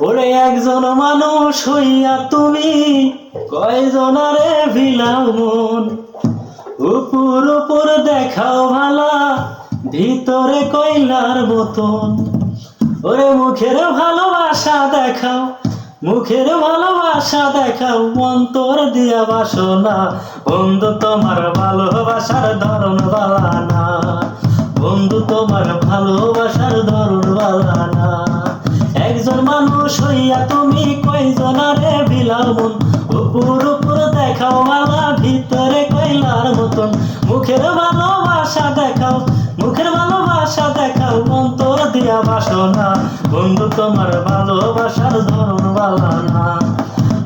ওরে একজন মানুষ হইয়া তুমি কয়জনারে ভিলাও মন? উপর উপর দেখাও ভালা, ভিতরে কয়লার মতন। ওরে মুখের ভালোবাসা দেখাও, মুখের ভালোবাসা দেখাও, অন্তর দিয়া বাসনা, বন্ধু তোমার ভালোবাসার ধরন বালানা মন, উপর উপর দেখাও মালা, ভিতরে কয়লার মতন। মুখের ভালোবাসা দেখাও, মুখের ভালোবাসা দেখাও, অন্তর দিয়া বাসনা বন্ধু, তোমার ভালোবাসার ধরন বালানা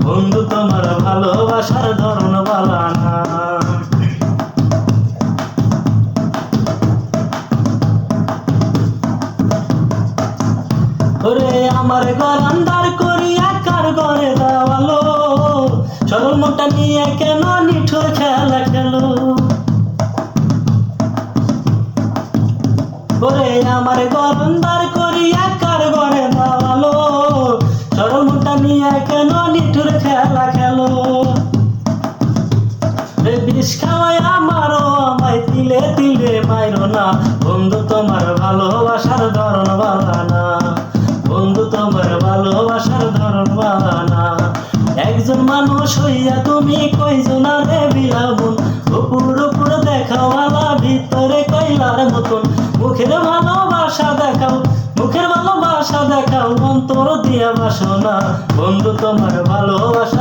বন্ধু, তোমার ভালোবাসার ধরন বালানা ওরে আমার করিয়া কার নিয়ে কেন নিঠুর খেলা খেলো? ওরে আমার ঘর আন্দার করিয়া কার ঘরে দেওয়ালো সরল নিয়ে কেন নিঠুর খেলা খেলো? বিষ খাওয়াই আমারও আমায় তিলে তিলে মাইরো না। বন্ধু, তোমার ভালোবাসার ধরন বালানা বন্ধু, তোমার একজন মানুষ হইয়া তুমি কইজনারে বিলাবন উপর উপর দেখাও আলা ভিতরে কইলার মতন। মুখের ভালোবাসা দেখাও, মুখের ভালোবাসা দেখাও, অন্তর দিয়া বাসনা। বন্ধু, তোমার ভালোবাসার